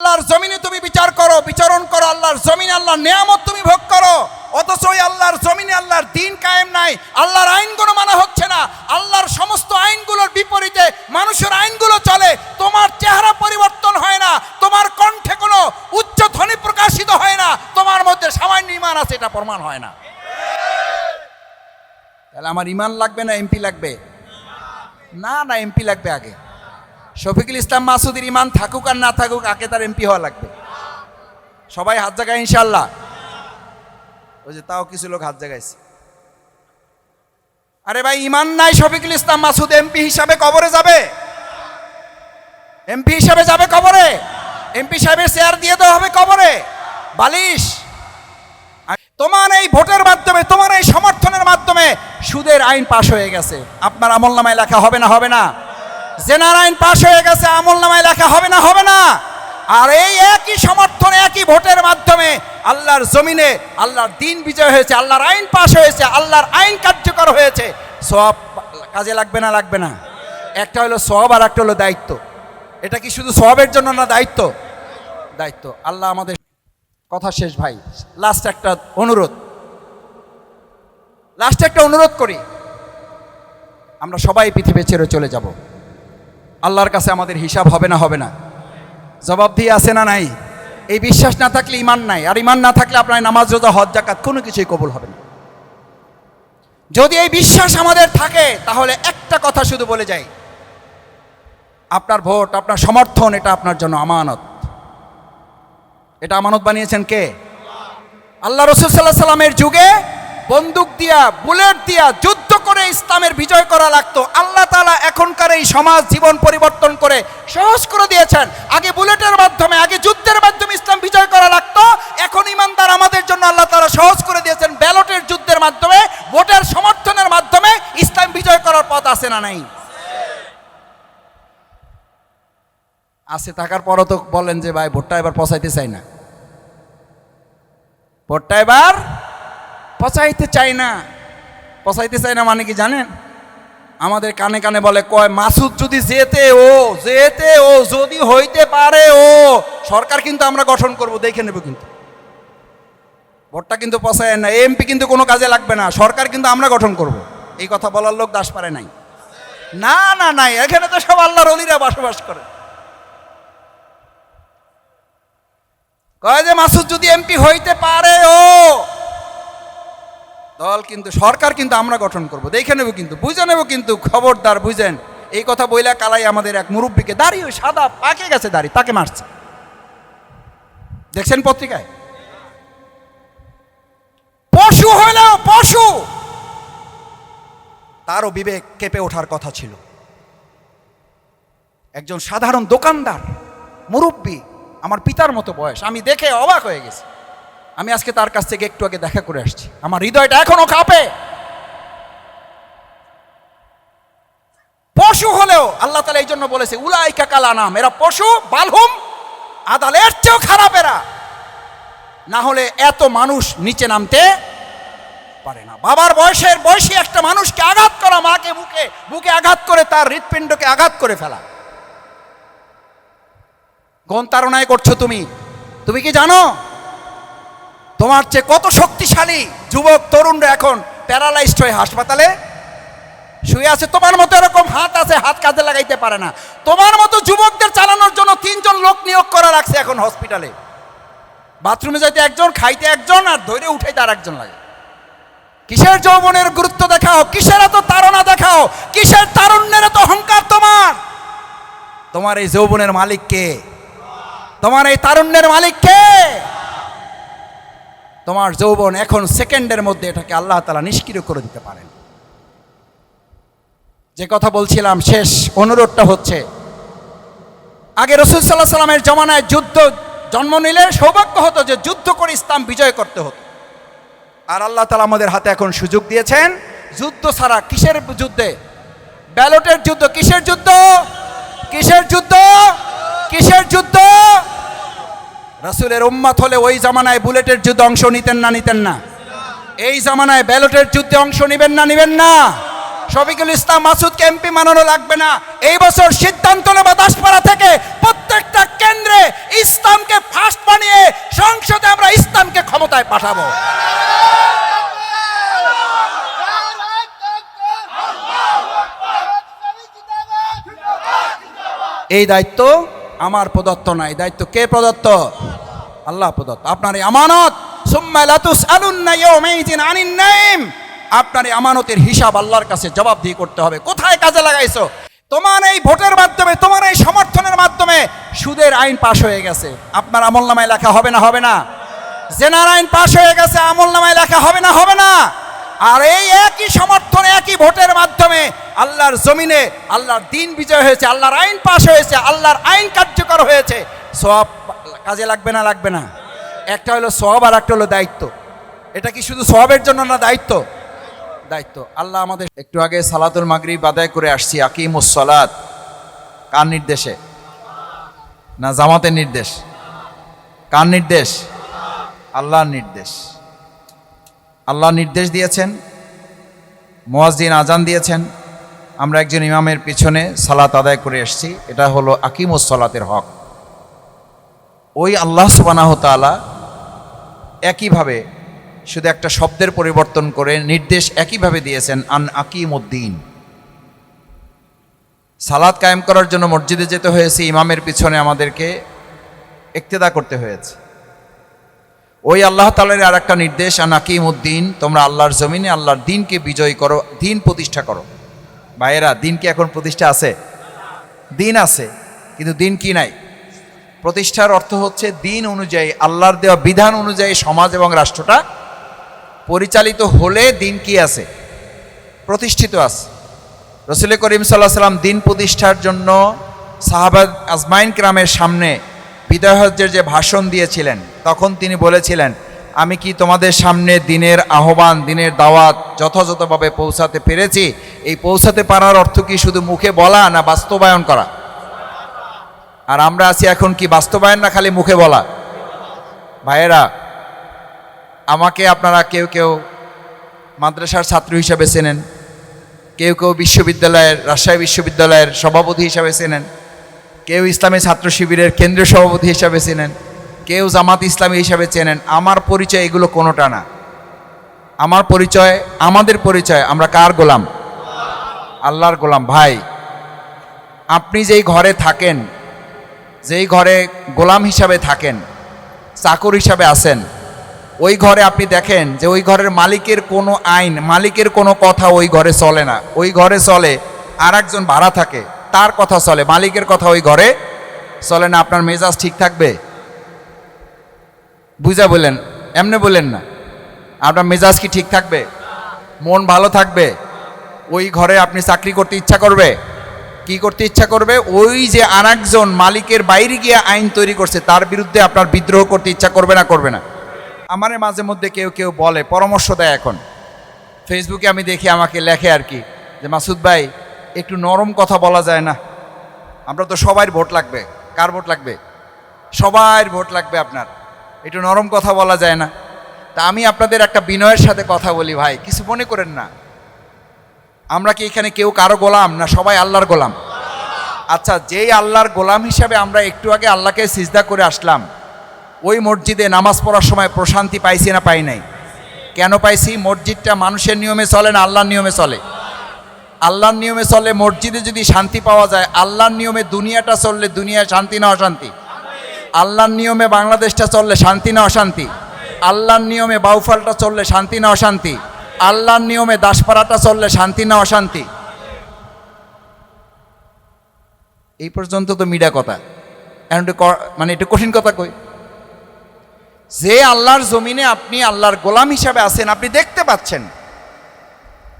আল্লাহর জমিনে তুমি বিচার করো, বিচরণ করো, আল্লাহর জমিনে আল্লাহর নিয়ামত তুমি ভোগ করো। অথচ ওই আল্লাহর জমিনে আল্লাহর দিন কায়েম নাই, আল্লাহর আইনগুলো মানা হচ্ছে না, আল্লাহর সমস্ত আইনগুলোর বিপরীতে মানুষের আইনগুলো চলে, তোমার চেহারা পরিবর্তন হয় না, তোমার কণ্ঠে কোনো উচ্চ ধ্বনি প্রকাশিত হয় না, তোমার মধ্যে সামান্য ইমান আছে, এটা প্রমাণ হয় না। তাহলে আমার ইমান লাগবে না, এমপি লাগবে? না না, এমপি লাগবে আগে। শফিকুল ইসলাম মাসুদের ইমান থাকুক আর না থাকুক, আগে তার এমপি হওয়া লাগবে। সবাই হাত জাগায় ইনশাল্লাহ ওই যে তাও কিছু লোক হাত জাগাইছে। আরে ভাই ইমান নাই শফিকুল ইসলাম মাসুদ এমপি হিসাবে কবরে যাবে? এমপি হিসাবে যাবে কবরে? এমপি সাহেবের চেয়ার দিয়ে দেওয়া হবে কবরে? বালিশ? তোমার এই ভোটের মাধ্যমে, তোমার এই সমর্থনের মাধ্যমে সুদের আইন পাশ হয়ে গেছে। আপনার আমল নামায় লেখা হবে না হবে না। জেনার আইন পাশ হয়ে গেছে, আমল নামায় লেখা হবে না হবে না। আর এই একই সমর্থন, একই ভোটের মাধ্যমে আল্লাহর জমিনে আল্লাহর দিন বিজয় হয়েছে, আল্লাহর আইন পাশ হয়েছে, আল্লাহর আইন কার্যকর হয়েছে। সব কাজে লাগবে না লাগবে না। একটা হলো সব আর একটা হলো দায়িত্ব। এটা কি শুধু সবের জন্য না দায়িত্ব? দায়িত্ব। আল্লাহ আমাদের কথা শেষ, ভাই। লাস্ট একটা অনুরোধ। লাস্ট একটা অনুরোধ করি। আমরা সবাই পৃথিবী ছেড়ে চলে যাব। আল্লাহর কাছে আমাদের হিসাব হবে না হবে না। জবাব দিয়ে আছে না নাই? এই বিশ্বাস না থাকলে ইমান নাই, আর ইমান না থাকলে আপনার নামাজ, রোজা, হজ জাকাত কোনো কিছুই কবুল হবে না। যদি এই বিশ্বাস আমাদের থাকে, তাহলে একটা কথা শুধু বলে যাই। আপনার ভোট, আপনার সমর্থন, এটা আপনার জন্য আমানত। এটা আমানত বানিয়েছেন কে? আল্লাহ রসুল সাল্লাহ সাল্লামের যুগে বন্দুক দিয়া, বুলেট দিয়া যুদ্ধ ইসলামের বিজয় করা লাগতো। আল্লাহ তালা এখনকার এই সমাজ জীবন পরিবর্তন করে সহজ করে দিয়েছেন। আগে বুলেটের মাধ্যমে, আগে যুদ্ধের মাধ্যমে ইসলাম বিজয় করা লাগতো। এখন ইমানদার আমাদের জন্য আল্লাহ তালা সহজ করে দিয়েছেন। ব্যালটের যুদ্ধের মাধ্যমে, ভোটের সমর্থনের মাধ্যমে ইসলাম বিজয় করার পথ আছে না নাই? আছে, থাকার পরও তো বলেন যে, ভাই, ভোটটা এবার পচাইতে চাই না। ভোটটা এবার পচাইতে চাই না। পচাইতে চাই না মানে কি জানেন? আমাদের কানে কানে বলে, কয়, মাসুদ যদি যেতে ও যেতে ও, যদি হইতে পারে ও, সরকার কিন্তু আমরা গঠন করব, দেখে নেব কিন্তু। ভোটটা কিন্তু পচায় না, এমপি কিন্তু কোনো কাজে লাগবে না, সরকার কিন্তু আমরা গঠন করব। এই কথা বলার লোক দাস পারে নাই। না না, নাই, এখানে তো সব আল্লাহর অলিরা বসবাস করে। কয় যে, মাসুদ যদি এমপি হইতে পারে ও দল কিন্তু, সরকার কিন্তু আমরা গঠন করব। দেখে নেব কিন্তু, বুঝে নেব কিন্তু, খবরদার বুঝেন। এই কথা বইলা কালাই আমাদের এক মুরব্বীকে, দাঁড়িয়ে ওই সাদা পাকে গেছে দাড়ি তাকে মারছে। দেখছেন পত্রিকায়? পশু হলেও পশু! তারও বিবেক কেঁপে ওঠার কথা ছিল। একজন সাধারণ দোকানদার, মুরব্বী, আমার পিতার মতো বয়স, আমি দেখে অবাক হয়ে গেছি। আমি আজকে তার কাছ থেকে একটু আগে দেখা করে আসছি। আমার হৃদয়টা এখনও কাঁপে। পশু হলেও আল্লাহ তালা এই জন্য বলেছে, উলাইকা কালা নাম, এরা পশু, বালহুম, আদালের চেয়েও খারাপ এরা। না হলে এত মানুষ নিচে নামতে পারে না। বাবার বয়সের বয়সী একটা মানুষকে আঘাত করা, মাকে বুকে বুকে আঘাত করে তার হৃৎপিণ্ডকে আঘাত করে ফেলা। কোন তারণায় করছ তুমি? তুমি কি জানো? তোমার চেয়ে কত শক্তিশালী যুবক, তরুণরা এখন প্যারালাইজড হয়ে হাসপাতালে? শুয়ে আছে, তোমার মতো এরকম হাত আছে, হাত কাজে লাগাইতে পারে না। তোমার মতো যুবকদের চালানোর জন্য তিনজন লোক নিয়োগ করা রাখছে এখন হসপিটালে বাথরুমে যাইতে একজন, খাইতে একজন, আর ধরে উঠে তার একজন লাগে। কিসের যৌবনের গুরুত্ব দেখাও, কিসের এত তাড়না দেখাও, কিসের তারুণ্যের এত অহংকার তোমার? তোমার এই যৌবনের মালিককে তোমার এই তারুণ্যের মালিক কে? তোমার যৌবন এখন সেকেন্ডের মধ্যে এটাকে আল্লাহ তালা নিষ্ক্রিয় করে দিতে পারেন। যে কথা বলছিলাম, শেষ অনুরোধটা হচ্ছে, আগে রসুল সাল্লাহ সাল্লামের জমানায় যুদ্ধ, জন্ম নিলে সৌভাগ্য হতো যে যুদ্ধ করে ইসলাম বিজয় করতে হতো। আর আল্লাহ তালা আমাদের হাতে এখন সুযোগ দিয়েছেন, যুদ্ধ ছাড়া কিসের যুদ্ধে? ব্যালটের যুদ্ধ, কিসের যুদ্ধ? কিসের যুদ্ধ? কিসের যুদ্ধ? রাসুলের উম্মাত হলে ওই জামানায় বুলেটের যুদ্ধে অংশ নিতেন না নিতেন না। এই জামানায় ব্যালটের যুদ্ধে অংশ নিবেন না নিবেন না। শফিকুল ইসলাম মাসুদকে এমপি মানানো লাগবে না। এই বছর সিদ্ধান্ত নেবা দাসপাড়া থেকে প্রত্যেকটা কেন্দ্রে ইসলামকে ফার্স্ট বানিয়ে সংসদে আমরা ইসলামকে ক্ষমতায় পাঠাবো। এই দায়িত্ব আমার প্রদত্ত নাই দায়িত্ব কে প্রদত্ত? আল্লাহ প্রদত্ত আপনার এই আমানত আপনার এই আমানতের হিসাব আল্লাহর কাছে জবাবদিহি করতে হবে। কোথায় কাজে লাগাইছো? তোমার এই ভোটের মাধ্যমে, তোমার এই সমর্থনের মাধ্যমে সুদের আইন পাশ হয়ে গেছে। আপনার আমল নামায় লেখা হবে না হবে না? জেনার আইন পাশ হয়ে গেছে, আমল নামায় লেখা হবে না হবে না? আর এই একই সমর্থন, একই ভোটের মাধ্যমে আল্লাহর জমিনে আল্লাহর দিন বিজয় হয়েছে, আল্লাহর আইন পাশ হয়েছে, আল্লাহর আইন কার্যকর হয়েছে। সব কাজে লাগবে না লাগবে না। একটা হলো সব আর একটা হলো দায়িত্ব। এটা কি শুধু সবের জন্য না দায়িত্ব? দায়িত্ব। আল্লাহ আমাদের একটু আগে সালাতুল মাগরিব আদায় করে আসছি, আকিমুস সালাত। কার নির্দেশে? না জামাতের নির্দেশ? কার নির্দেশ? আল্লাহর নির্দেশ। আল্লাহ নির্দেশ দিয়েছেন মোয়াজদিন আজান দিয়েছেন। আমরা একজন ইমামের পিছনে সালাত আদায় করে এসেছি, এটা হলো আকিমুস সালাতের হক। ওই আল্লাহ সুবানাহ তাআলা একইভাবে শুধু একটা শব্দের পরিবর্তন করে নির্দেশ একইভাবে দিয়েছেন, আন আকিম উদ্দিন সালাদ কায়েম করার জন্য মসজিদে যেতে হয়েছে, ইমামের পিছনে আমাদেরকে একতেদা করতে হয়েছে। ওই আল্লাহ তালের আর একটা নির্দেশ, আন আকিম উদ্দিন তোমরা আল্লাহর জমিনে আল্লাহর দিনকে বিজয় করো, দিন প্রতিষ্ঠা করো। ভাইয়েরা, দিন কি এখন প্রতিষ্ঠা আছে? দিন আছে, কিন্তু দিন কি নাই? প্রতিষ্ঠার অর্থ হচ্ছে দিন অনুযায়ী, আল্লাহর দেওয়া বিধান অনুযায়ী সমাজ এবং রাষ্ট্রটা পরিচালিত হলে দিন কি আছে? প্রতিষ্ঠিত আছে। রসুল করিম সাল্লাহ সাল্লাম দিন প্রতিষ্ঠার জন্য সাহাবাদ আজমাইন গ্রামের সামনে বিদায় হজ্জের যে ভাষণ দিয়েছিলেন, তখন তিনি বলেছিলেন, আমি কি তোমাদের সামনে দিনের আহ্বান, দিনের দাওয়াত যথাযথভাবে পৌঁছাতে পেরেছি? এই পৌঁছাতে পারার অর্থ কি শুধু মুখে বলা না বাস্তবায়ন করা? আর আমরা আছি এখন কি বাস্তবায়ন না খালি মুখে বলা? ভাইয়েরা, আমাকে আপনারা কেউ কেউ মাদ্রাসার ছাত্র হিসাবে চেনেন, কেউ কেউ বিশ্ববিদ্যালয়ের, রাজশাহী বিশ্ববিদ্যালয়ের সভাপতি হিসাবে চেনেন, কেউ ইসলামী ছাত্র শিবিরের কেন্দ্রীয় সভাপতি হিসাবে চেনেন, কেউ জামাত ইসলামী হিসাবে চেনেন, আমার পরিচয় এগুলো কোনোটা না। আমার পরিচয়, আমাদের পরিচয়, আমরা কার গোলাম? আল্লাহর গোলাম। ভাই, আপনি যেই ঘরে থাকেন যেই ঘরে গোলাম হিসাবে থাকেন, চাকর হিসাবে আছেন, ওই ঘরে আপনি দেখেন যে ওই ঘরের মালিকের কোনো আইন, মালিকের কোনো কথা ওই ঘরে চলে না। ওই ঘরে চলে আর একজন ভাড়া থাকে, তার কথা চলে, মালিকের কথা ওই ঘরে চলে না। আপনার মেজাজ ঠিক থাকবে? বুঝা বললেন, এমনি বললেন না। আপনার মেজাজ কি ঠিক থাকবে? মন ভালো থাকবে? ওই ঘরে আপনি চাকরি করতে ইচ্ছা করবে? কি করতে ইচ্ছা করবে? ওই যে আরেকজন মালিকের বাইরে গিয়ে আইন তৈরি করছে, তার বিরুদ্ধে আপনার বিদ্রোহ করতে ইচ্ছা করবে না করবে না? আমার মাঝে মধ্যে কেউ কেউ বলে, পরামর্শ দেয় এখন। ফেসবুকে আমি দেখি আমাকে লেখে আর কি, যে মাসুদ ভাই, একটু নরম কথা বলা যায় না। আমরা তো সবার ভোট লাগবে। কার ভোট লাগবে? সবার ভোট লাগবে আপনার। একটু নরম কথা বলা যায় না। তা আমি আপনাদের একটা বিনয়ের সাথে কথা বলি ভাই, কিছু মনে করেন না। আমরা কি এখানে কেউ কারও গোলাম না সবাই আল্লাহর গোলাম? আচ্ছা যেই আল্লাহর গোলাম হিসাবে আমরা একটু আগে আল্লাহকে সিজদা করে আসলাম, ওই মসজিদে নামাজ পড়ার সময় প্রশান্তি পাইছি না পাই নাই? কেন পাইছি? মসজিদটা মানুষের নিয়মে চলে না আল্লাহর নিয়মে চলে? আল্লাহর নিয়মে চলে মসজিদে যদি শান্তি পাওয়া যায়, আল্লাহর নিয়মে দুনিয়াটা চললে দুনিয়ায় শান্তি না অশান্তি? আল্লাহর নিয়মে বাংলাদেশটা চললে শান্তি না অশান্তি? আল্লাহর নিয়মে বাউফালটা চললে শান্তি না অশান্তি? আল্লাহর নিয়মে দাসপাড়াটা চললে শান্তি না অশান্তি? এই পর্যন্ত তো মিডা কথা। এখন মানে একটু কঠিন কথা কই। যে আল্লাহর জমিনে আপনি আল্লাহর গোলাম হিসাবে আছেন, আপনি দেখতে পাচ্ছেন।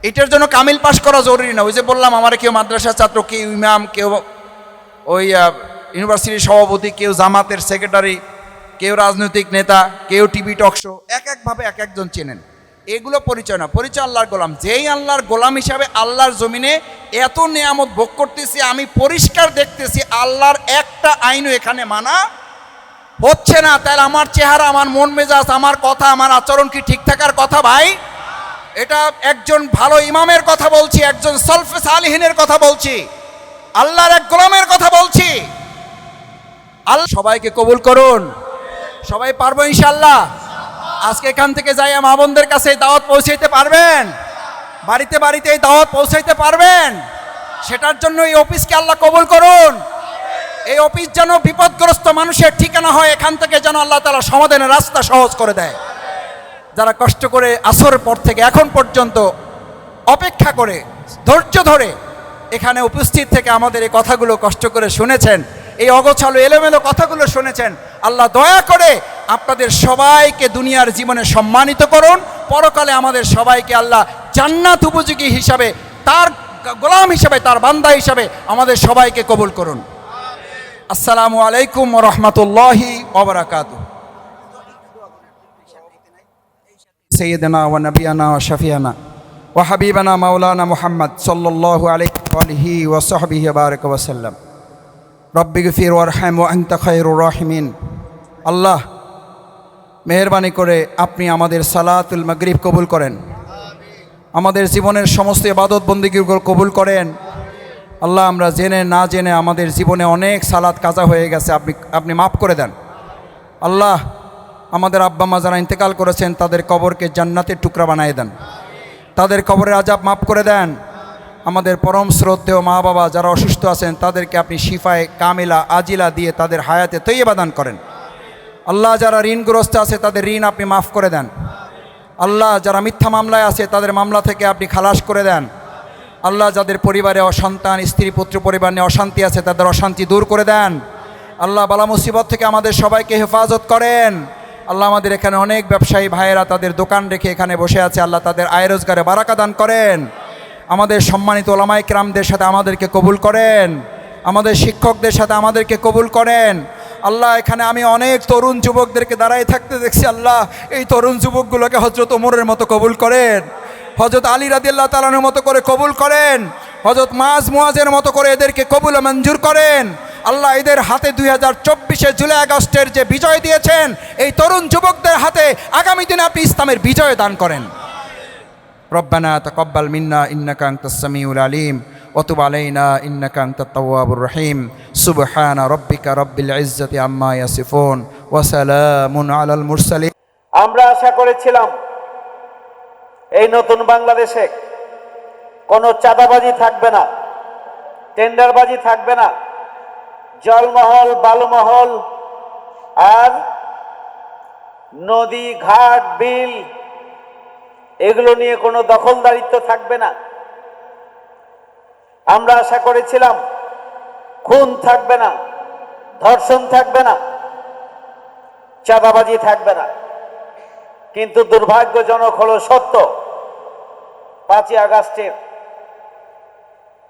এটার জন্য কামিল পাশ করা জরুরি না। ওই যে বললাম, আমার কেউ মাদ্রাসার ছাত্র, কেউ ইমাম, কেউ ওই ইউনিভার্সিটির সভাপতি, কেউ জামাতের সেক্রেটারি, কেউ রাজনৈতিক নেতা, কেউ টিভি টক শো, এক একভাবে এক একজন চেনেন। এগুলো পরিচয় না। পরিচয় আল্লাহর গোলাম। যেই আল্লাহর গোলাম হিসাবে আল্লাহর জমিনে এত নিয়ামত ভোগ করতেছি, আমি পরিষ্কার দেখতেছি আল্লাহর একটা আইনও এখানে মানা হচ্ছে না। তাহলে আমার চেহারা, আমার মন মেজাজ, আমার কথা, আমার আচরণ কি ঠিক থাকার কথা ভাই? এটা একজন ভালো ইমামের কথা বলছি, একজন সলফে সালিহিনের কথা বলছি, আল্লাহর এক গোলামের কথা বলছি। আল্লাহ সবাইকে কবুল করুন। সবাই পারব ইনশাল্লাহ আজকে এখান থেকে যাই মা বোনদের কাছে দাওয়াত পৌঁছাইতে পারবেন? বাড়িতে বাড়িতে এই দাওয়াত পৌঁছাইতে পারবেন? সেটার জন্য এই অফিসকে আল্লাহ কবুল করুন। এই অফিস যেন বিপদগ্রস্ত মানুষের ঠিকানা হয়, এখান থেকে যেন আল্লাহ তালা সমাধানের রাস্তা সহজ করে দেয়। যারা কষ্ট করে আসর পর থেকে এখন পর্যন্ত অপেক্ষা করে, ধৈর্য ধরে এখানে উপস্থিত থেকে আমাদের এই কথাগুলো কষ্ট করে শুনেছেন, এই অগোছালো, এলোমেলো কথাগুলো শুনেছেন, আল্লাহ দয়া করে আপনাদের সবাইকে দুনিয়ার জীবনে সম্মানিত করুন। পরকালে আমাদের সবাইকে আল্লাহ জান্নাত উপযোগী হিসাবে, তার গোলাম হিসাবে, তার বান্দা হিসাবে আমাদের সবাইকে কবুল করুন। আসসালামু আলাইকুম রহমতুল্লাহি ওবরাকাত সৈয়দনা ও নবিয়ানা ও শফিয়ানা ও হাবিবানা মাওলানা মোহাম্মদ সাল্লাহ আলহি ওসহবিহি বারক ওসাল্লাম রব্বিগফির ওরহম ও আন্ত খৈর রহমিন। আল্লাহ মেহরবানি করে আপনি আমাদের সালাতুল মাগরিব কবুল করেন। আমাদের জীবনের সমস্ত ইবাদত বন্দিগিগুলো কবুল করেন। আল্লাহ, আমরা জেনে না জেনে আমাদের জীবনে অনেক সালাত কাজা হয়ে গেছে, আপনি আপনি মাফ করে দেন। আল্লাহ, আমাদের আব্বা মা যারা ইন্তেকাল করেছেন, তাদের কবরকে জান্নাতের টুকরা বানিয়ে দেন। তাদের কবরের আজাব মাফ করে দেন। আমাদের পরম শ্রদ্ধেয় মা বাবা যারা অসুস্থ আছেন, তাদেরকে আপনি শিফায় কামিলা, আজিলা দিয়ে তাদের হায়াতে তৈয়বা দান করেন। আল্লাহ যারা ঋণগ্রস্ত আছে, তাদের ঋণ আপনি মাফ করে দেন। আল্লাহ যারা মিথ্যা মামলায় আছে, তাদের মামলা থেকে আপনি খালাস করে দেন। আল্লাহ যাদের পরিবারে অসন্তান, স্ত্রী, পুত্র পরিবার নিয়ে অশান্তি আছে, তাদের অশান্তি দূর করে দেন। আল্লাহ বালা মুসিবত থেকে আমাদের সবাইকে হেফাজত করেন। আল্লাহ আমাদের এখানে অনেক ব্যবসায়ী ভাইয়েরা তাদের দোকান রেখে এখানে বসে আছে, আল্লাহ তাদের আয় রোজগারে বারাকা দান করেন। আমাদের সম্মানিত ওলামাই ক্রামদের সাথে আমাদেরকে কবুল করেন। আমাদের শিক্ষকদের সাথে আমাদেরকে কবুল করেন। আল্লাহ, এখানে আমি অনেক তরুণ যুবকদেরকে দাঁড়ায় থাকতে দেখছি, আল্লাহ, এই তরুণ যুবকগুলোকে হজরত ওমরের মতো কবুল করেন হজরত আলী রাদিল্লা তালানোর মতো করে কবুল করেন হজরত মাজ মোয়াজের মতো করে এদেরকে কবুল মঞ্জুর করেন। আল্লাহ, এদের হাতে দুই হাজার চব্বিশে জুলাই আগস্টের যে বিজয় দিয়েছেন, এই তরুণ যুবকদের হাতে আগামী দিনে আপনি ইসলামের বিজয় দান করেন। রব্বানা তকব্বাল মিন্না ইন্নাকান্ত সামিউল আলিম। وتب علينا إنك أنت التواب الرحيم سبحان ربك رب العزة عما يصفون وسلام على المرسلين আমরা আশা করেছিলাম এই নতুন বাংলাদেশে কোনো চাঁদাবাজি থাকবে না টেন্ডারবাজি থাকবে না জলমহল বালুমহল আর নদী ঘাট বিল এগুলো নিয়ে কোনো দখলদারিত্ব থাকবে না আমরা আশা করেছিলাম, খুন থাকবে না, ধর্ষণ থাকবে না, চাঁদাবাজি থাকবে না। কিন্তু দুর্ভাগ্যজনক হলো সত্য, পাঁচই আগস্টের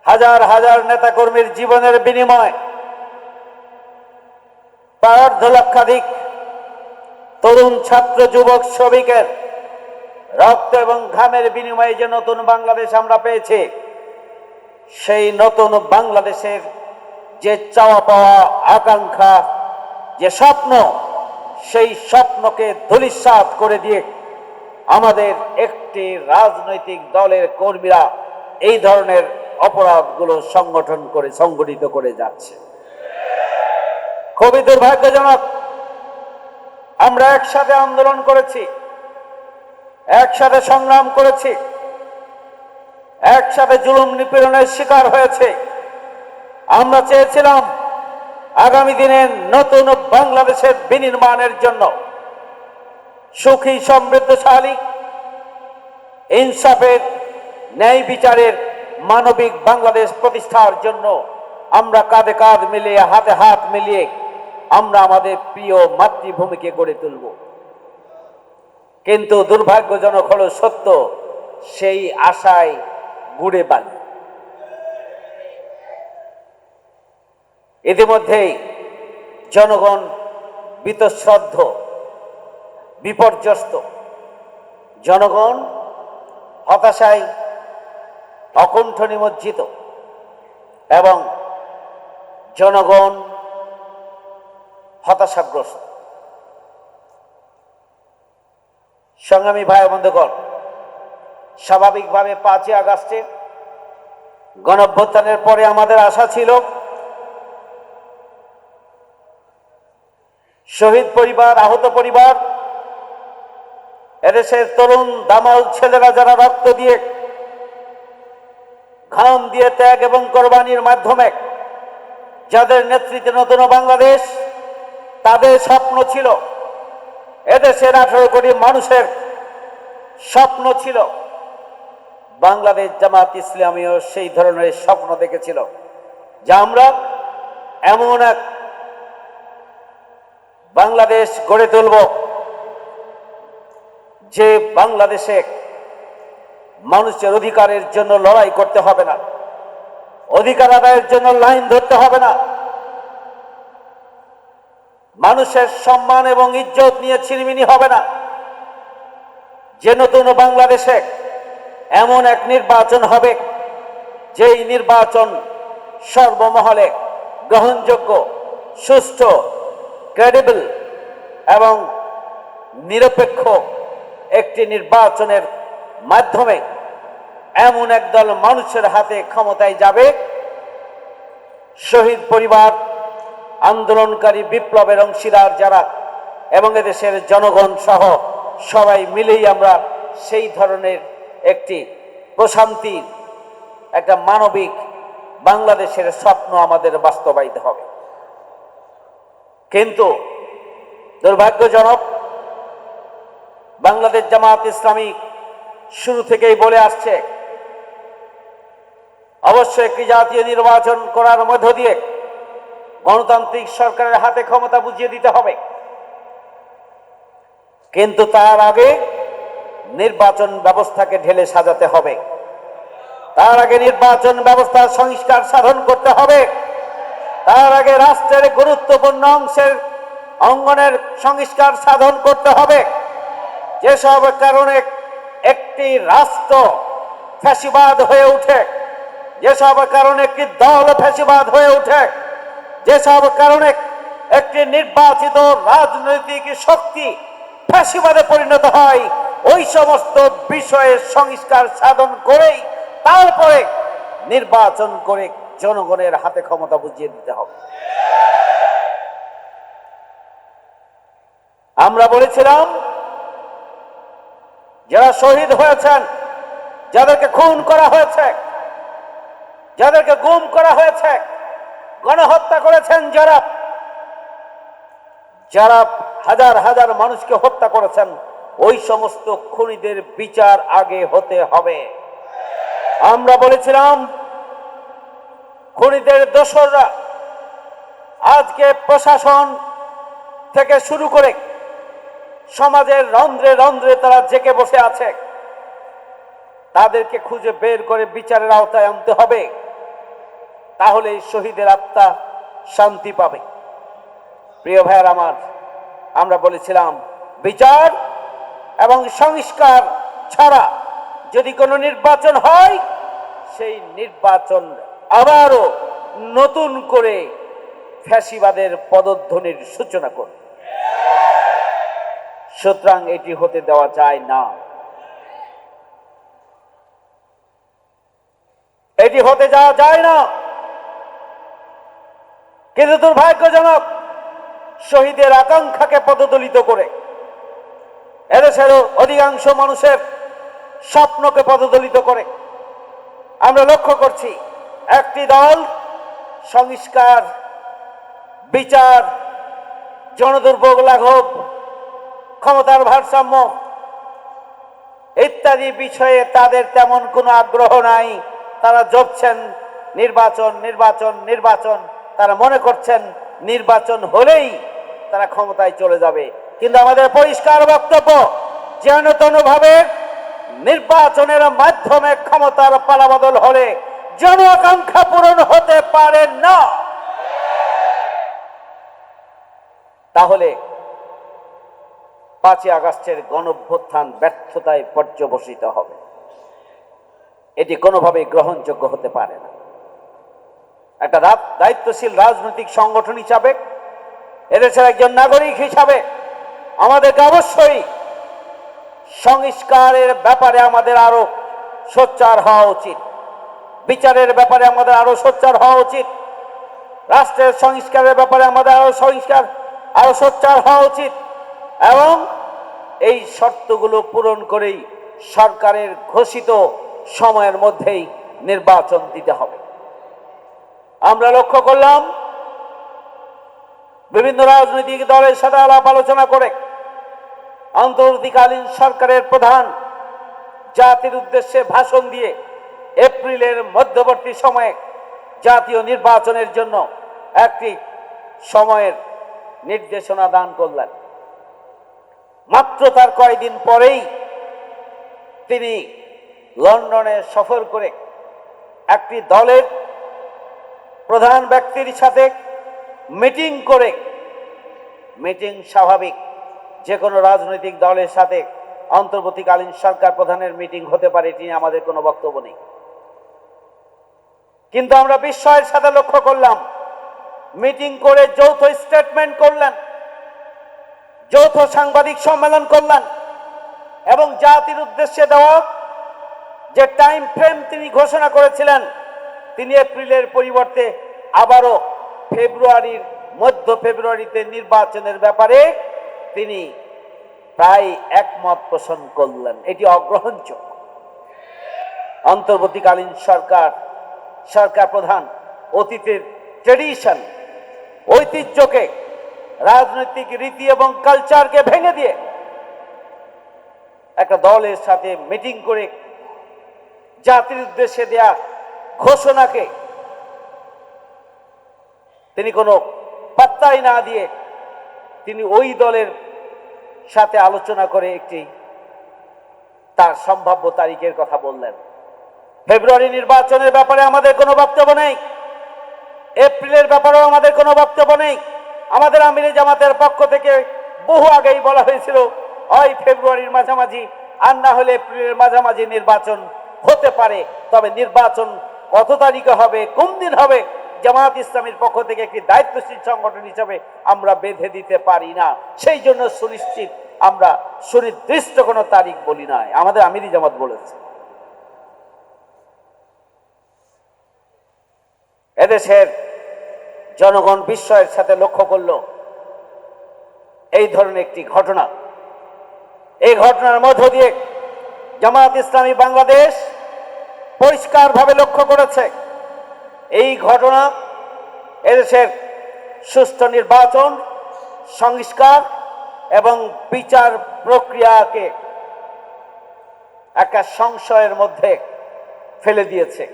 হাজার হাজার নেতাকর্মীর জীবনের বিনিময় প্রায় লক্ষাধিক তরুণ ছাত্র, যুবক, শ্রমিকের রক্ত এবং ঘামের বিনিময়ে যে নতুন বাংলাদেশ আমরা পেয়েছি সেই নতুন বাংলাদেশের যে চাওয়া পাওয়া আকাঙ্ক্ষা, যে স্বপ্ন, সেই স্বপ্নকে ধূলিসাৎ করে দিয়ে আমাদের একটি রাজনৈতিক দলের কর্মীরা এই ধরনের অপরাধগুলো সংগঠন করে, সংগঠিত করে যাচ্ছে। খুবই দুর্ভাগ্যজনক, আমরা একসাথে আন্দোলন করেছি, একসাথে সংগ্রাম করেছি। একসাথে জুলুম নিপীড়নের শিকার হয়েছে। আমরা চেয়েছিলাম আগামী দিনের নতুন বাংলাদেশের বিনির্মাণের জন্য সুখী, সমৃদ্ধশালী, ইনসাফের, ন্যায় বিচারের মানবিক বাংলাদেশ প্রতিষ্ঠার জন্য আমরা কাঁধে কাঁধ মিলিয়ে, হাতে হাত মিলিয়ে আমরা আমাদের প্রিয় মাতৃভূমিকে গড়ে তুলব। কিন্তু দুর্ভাগ্যজনক হলো সত্য, সেই আশায় গুড়ে বালি ইতিমধ্যেই জনগণ বীতশ্রদ্ধ, বিপর্যস্ত। জনগণ হতাশায় অকুণ্ঠ নিমজ্জিত এবং জনগণ হতাশাগ্রস্ত। সংগ্রামী ভাই বন্ধুগণ স্বাভাবিকভাবে পাঁচই আগস্টে গণভ্যুত্থানের পরে আমাদের আশা ছিল, শহীদ পরিবার, আহত পরিবার, এদেশের তরুণ, দামাল ছেলেরা যারা রক্ত দিয়ে, ঘাম দিয়ে ত্যাগ এবং কোরবানির মাধ্যমে যাদের নেতৃত্বে নতুন বাংলাদেশ, তাদের স্বপ্ন ছিল, এদেশের আঠারো কোটি মানুষের স্বপ্ন ছিল। বাংলাদেশ জামাত ইসলামীও সেই ধরনের স্বপ্ন দেখেছিল যে আমরা এমন এক বাংলাদেশ গড়ে তুলব যে বাংলাদেশে মানুষের অধিকারের জন্য লড়াই করতে হবে না, অধিকার আদায়ের জন্য লাইন ধরতে হবে না। মানুষের সম্মান এবং ইজ্জত নিয়ে ছিনিমিনি হবে না। যে নতুন বাংলাদেশে এমন এক নির্বাচন হবে, যেই নির্বাচন সর্বমহলে গ্রহণযোগ্য, সুষ্ঠু ক্রেডিবল এবং নিরপেক্ষ একটি নির্বাচনের মাধ্যমে এমন একদল মানুষের হাতে ক্ষমতায় যাবে। শহীদ পরিবার, আন্দোলনকারী বিপ্লবের অংশীদার যারা এবং এদেশের জনগণ সহ সবাই মিলেই আমরা সেই ধরনের একটি প্রশান্তির, একটা মানবিক বাংলাদেশের স্বপ্ন আমাদের বাস্তবায়িত হবে। কিন্তু দুর্ভাগ্যজনক বাংলাদেশ জামাত ইসলামী শুরু থেকেই বলে আসছে, অবশ্যই একটি জাতীয় নির্বাচন করার মধ্য দিয়ে গণতান্ত্রিক সরকারের হাতে ক্ষমতা বুঝিয়ে দিতে হবে। কিন্তু তার আগে নির্বাচন ব্যবস্থাকে ঢেলে সাজাতে হবে। তার আগে নির্বাচন ব্যবস্থার সংস্কার সাধন করতে হবে। তার আগে রাষ্ট্রের গুরুত্বপূর্ণ অংশের অঙ্গনের সংস্কার সাধন করতে হবে। যেসব কারণে একটি রাষ্ট্র ফ্যাসিবাদ হয়ে উঠে, যেসব কারণে একটি দল ফ্যাসিবাদ হয়ে ওঠে যেসব কারণে একটি নির্বাচিত রাজনৈতিক শক্তি ফ্যাসিবাদে পরিণত হয় ওই সমস্ত বিষয়ের সংস্কার সাধন করেই তারপরে নির্বাচন করে জনগণের হাতে ক্ষমতা বুঝিয়ে দিতে হবে। আমরা বলেছিলাম, যারা শহীদ হয়েছেন, যাদেরকে খুন করা হয়েছে, যাদেরকে গুম করা হয়েছে, গণহত্যা করেছেন যারা যারা হাজার হাজার মানুষকে হত্যা করেছেন ওই সমস্ত খুনিদের বিচার আগে হতে হবে। আমরা বলেছিলাম, খুনিদের দোসররা আজকে প্রশাসন থেকে শুরু করে সমাজের রন্ধ্রে রন্ধ্রে তারা জেকে বসে আছে। তাদেরকে খুঁজে বের করে বিচারের আওতায় আনতে হবে। তাহলে শহীদের আত্মা শান্তি পাবে। প্রিয় ভাইয়ার আমার, আমরা বলেছিলাম, বিচার এবং সংস্কার ছাড়া যদি কোনো নির্বাচন হয়, সেই নির্বাচন আবারও নতুন করে ফ্যাসিবাদের পদধ্বনির সূচনা করবে। সুতরাং এটি হতে দেওয়া যায় না। এটি হতে যাওয়া যায় না। কিন্তু দুর্ভাগ্যজনক, শহীদের আকাঙ্ক্ষাকে পদদলিত করে এদেশের অধিকাংশ মানুষের স্বপ্নকে পদদলিত করে। আমরা লক্ষ্য করছি, একটি দল সংস্কার, বিচার, জনদুর্ভোগ লাঘব, ক্ষমতার ভারসাম্য ইত্যাদি বিষয়ে তাদের তেমন কোনো আগ্রহ নাই। তারা জপছেন, নির্বাচন নির্বাচন নির্বাচন। তারা মনে করছেন, নির্বাচন হলেই তারা ক্ষমতায় চলে যাবে। কিন্তু আমাদের পরিষ্কার বক্তব্য যেন ভাবে নির্বাচনের মাধ্যমে ক্ষমতার পালাবদল হলে জন আকাঙ্ক্ষা পূরণ হতে পারে না। তাহলে পাঁচই আগস্টের গণভ্যুত্থান ব্যর্থতায় পর্যবসিত হবে। এটি কোনোভাবেই গ্রহণযোগ্য হতে পারে না। একটা দায়িত্বশীল রাজনৈতিক সংগঠন হিসাবে, এদেশের একজন নাগরিক হিসাবে আমাদেরকে অবশ্যই সংস্কারের ব্যাপারে আমাদের আরও সোচ্চার হওয়া উচিত। বিচারের ব্যাপারে আমাদের আরও সোচ্চার হওয়া উচিত। রাষ্ট্রের সংস্কারের ব্যাপারে আমাদের আরও সংস্কার, আরও সোচ্চার হওয়া উচিত এবং এই শর্তগুলো পূরণ করেই সরকারের ঘোষিত সময়ের মধ্যেই নির্বাচন দিতে হবে। আমরা লক্ষ্য করলাম, বিভিন্ন রাজনৈতিক দলের সাথে আলাপ আলোচনা করে অন্তর্বর্তীকালীন সরকারের প্রধান জাতির উদ্দেশ্যে ভাষণ দিয়ে এপ্রিলের মধ্যবর্তী সময়ে জাতীয় নির্বাচনের জন্য একটি সময়ের নির্দেশনা দান করলেন। মাত্র তার কয়েকদিন পরেই তিনি লন্ডনে সফর করে একটি দলের প্রধান ব্যক্তির সাথে মিটিং করে, মিটিং স্বাভাবিক যে কোনো রাজনৈতিক দলের সাথে অন্তর্বর্তীকালীন সরকার প্রধানের মিটিং হতে পারে, এটি আমাদের কোনো বক্তব্য নেই। কিন্তু আমরা বিস্ময়ের সাথে লক্ষ্য করলাম, মিটিং করে যৌথ স্টেটমেন্ট করলেন, যৌথ সাংবাদিক সম্মেলন করলেন, এবং জাতির উদ্দেশ্যে দেওয়া যে টাইম ফ্রেম তিনি ঘোষণা করেছিলেন, তিনি এপ্রিলের পরিবর্তে আবারও ফেব্রুয়ারির মধ্য ফেব্রুয়ারিতে নির্বাচনের ব্যাপারে তিনি প্রায় একমত পোষণ করলেন। এটি অগ্রহণযোগ্য। অন্তর্বর্তীকালীন সরকার সরকার প্রধান, অতীতের ট্রেডিশন ঐতিহ্যকে, রাজনৈতিক রীতি এবং কালচারকে ভেঙে দিয়ে একটা দলের সাথে মিটিং করে জাতির উদ্দেশ্যে দেয়া ঘোষণাকে তিনি কোনো পাত্তাই না দিয়ে তিনি ওই দলের সাথে আলোচনা করে একটি তার সম্ভাব্য তারিখের কথা বললেন। ফেব্রুয়ারি নির্বাচনের ব্যাপারে আমাদের কোনো বক্তব্য নেই। এপ্রিলের ব্যাপারেও আমাদের কোনো বক্তব্য নেই। আমাদের আমিরি জামাতের পক্ষ থেকে বহু আগেই বলা হয়েছিল হয় ফেব্রুয়ারির মাঝামাঝি আর না হলে এপ্রিলের মাঝামাঝি নির্বাচন হতে পারে। তবে নির্বাচন কত তারিখে হবে, কোন দিন হবে জামাত ইসলামের পক্ষ থেকে একটি দায়িত্বশীল সংগঠন হিসাবে আমরা বেঁধে দিতে পারি না। সেই জন্য সুনিশ্চিত আমরা সুনির্দিষ্ট কোনো তারিখ বলি নাই। আমাদের আমিরি জামাত বলেছে। এদেশের জনগণ বিস্ময়ের সাথে লক্ষ্য করল, এই ধরনের একটি ঘটনা। এই ঘটনার মধ্য দিয়ে জামাত ইসলামী বাংলাদেশ পরিষ্কারভাবে লক্ষ্য করেছে। এই ঘটনা এদেশের সুষ্ঠু নির্বাচন, সংস্কার এবং বিচার প্রক্রিয়াকে একটা সংশয়ের মধ্যে ফেলে দিয়েছে।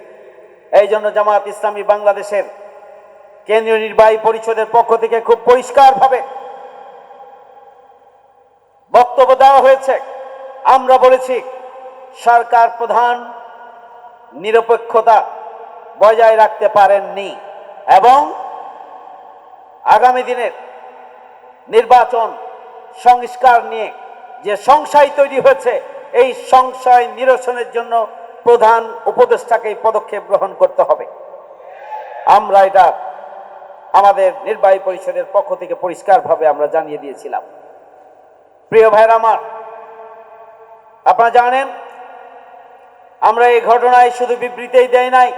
এই জন্য জামাত ইসলামী বাংলাদেশের কেন্দ্রীয় নির্বাহী পরিষদের পক্ষ থেকে খুব পরিষ্কারভাবে বক্তব্য দেওয়া হয়েছে। আমরা বলেছি, সরকার প্রধান নিরপেক্ষতা বজায় রাখতে পারেননি এবং আগামী দিনের নির্বাচন সংস্কার নিয়ে যে সংশয় তৈরি হয়েছে, এই সংশয় নিরসনের জন্য প্রধান উপদেষ্টাকে পদক্ষেপ গ্রহণ করতে হবে। আমরা এটা আমাদের নির্বাহী পরিষদের পক্ষ থেকে পরিষ্কারভাবে আমরা জানিয়ে দিয়েছিলাম। প্রিয় ভাইয়ের আমার, আপনারা জানেন, আমরা এই ঘটনায় শুধু বিবৃতিই দেয় নাই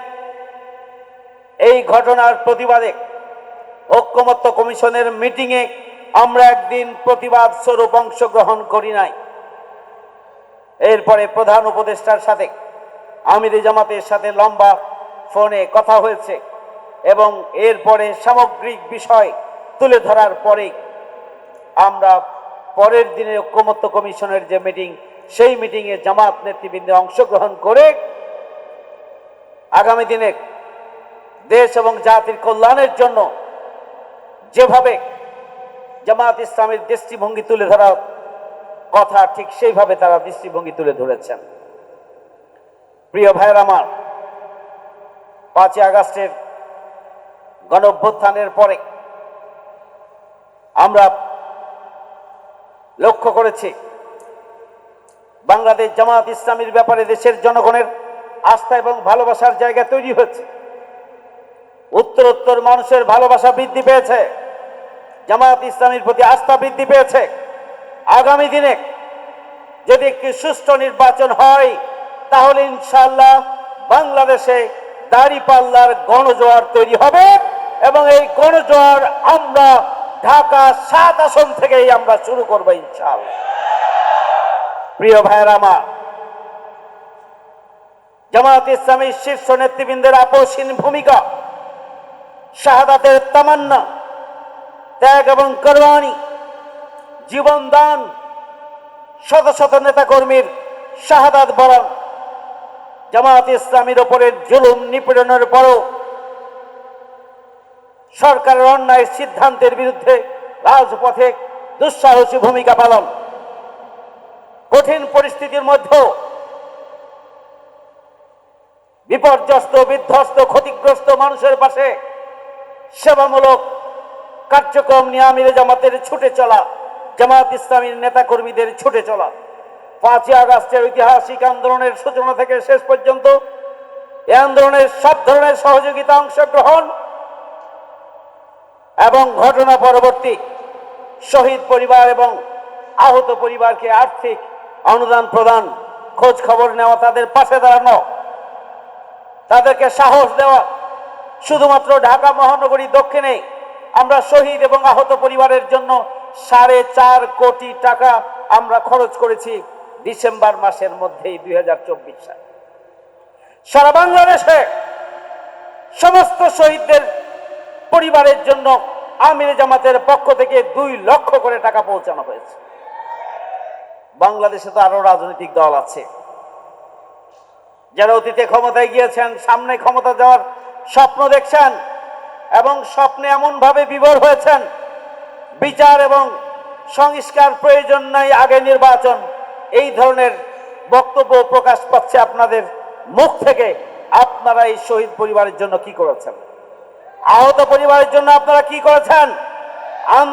এই ঘটনার প্রতিবাদে ঐক্যমত্য কমিশনের মিটিংয়ে আমরা একদিন প্রতিবাদ স্বরূপ অংশগ্রহণ করি নাই। এরপরে প্রধান উপদেষ্টার সাথে আমিরি জামাতের সাথে লম্বা ফোনে কথা হয়েছে এবং এরপরে সামগ্রিক বিষয় তুলে ধরার পরে আমরা পরের দিনে ঐক্যমত্য কমিশনের যে মিটিং, সেই মিটিংয়ে জামাত নেতৃবৃন্দে অংশগ্রহণ করে আগামী দিনে দেশ এবং জাতির কল্যাণের জন্য যেভাবে জামাত ইসলামের দৃষ্টিভঙ্গি তুলে ধরা কথা, ঠিক সেইভাবে তারা দৃষ্টিভঙ্গি তুলে ধরেছেন। প্রিয় ভাইয়ের আমার, পাঁচই আগস্টের গণ পরে আমরা লক্ষ্য করেছি, বাংলাদেশ জামাত ইসলামীর ব্যাপারে দেশের জনগণের আস্থা এবং ভালোবাসার জায়গা তৈরি হয়েছে। উত্তরোত্তর মানুষের ভালোবাসা বৃদ্ধি পেয়েছে জামাত ইসলামীর প্রতি আস্থা বৃদ্ধি পেয়েছে। আগামী দিনে যদি একটি সুষ্ঠু নির্বাচন হয়, তাহলে ইনশাল্লাহ বাংলাদেশে দাড়িপাল্লার গণজোয়ার তৈরি হবে এবং এই গণজোয়ার আমরা ঢাকা সাত আসন থেকেই আমরা শুরু করব ইনশাআল্লাহ। প্রিয় ভাইয়ের আমার, জামায়াত ইসলামীর শীর্ষ নেতৃবৃন্দের আপোষহীন ভূমিকা শাহাদাতের তামান্না, ত্যাগ এবং কোরবানি, জীবন দান, শত শত নেতাকর্মীর শাহাদাত বরণ জামাত ইসলামীর ওপরে জুলুম নিপীড়নের পরও সরকারের অন্যায় সিদ্ধান্তের বিরুদ্ধে রাজপথে দুঃসাহসী ভূমিকা পালন। কঠিন পরিস্থিতির মধ্যেও বিপর্যস্ত, বিধ্বস্ত, ক্ষতিগ্রস্ত মানুষের পাশে সেবামূলক কার্যক্রম নিয়ে আমিরে জামাতের ছুটে চলা, জামাত ইসলামীর নেতাকর্মীদের ছুটে চলা। পাঁচই আগস্টের ঐতিহাসিক আন্দোলনের সূচনা থেকে শেষ পর্যন্ত এ আন্দোলনের সব ধরনের সহযোগিতা অংশগ্রহণ এবং ঘটনা পরবর্তী শহীদ পরিবার এবং আহত পরিবারকে আর্থিক অনুদান প্রদান খোঁজ খবর নেওয়া, তাদের পাশে দাঁড়ানো, তাদেরকে সাহস দেওয়া শুধুমাত্র ঢাকা মহানগরী দক্ষিণে আমরা শহীদ এবং আহত পরিবারের জন্য সাড়ে চার কোটি টাকা আমরা খরচ করেছি ডিসেম্বর মাসের মধ্যেই দুই সাল। সারা বাংলাদেশে সমস্ত শহীদদের পরিবারের জন্য আমির জামাতের পক্ষ থেকে দুই লক্ষ করে টাকা পৌঁছানো হয়েছে। বাংলাদেশে তো আরও রাজনৈতিক দল আছে। যারা অতীতে ক্ষমতায় গিয়েছেন, সামনে ক্ষমতা যাওয়ার স্বপ্ন দেখছেন এবং স্বপ্নে এমনভাবে বিভোর হয়েছেন। বিচার এবং সংস্কার প্রয়োজন নাই আগে নির্বাচন। এই ধরনের বক্তব্য প্রকাশ পাচ্ছে আপনাদের মুখ থেকে। আপনারা এই শহীদ পরিবারের জন্য কি করেছেন? আহত পরিবারের জন্য আপনারা কি করেছেন? আন্দোলন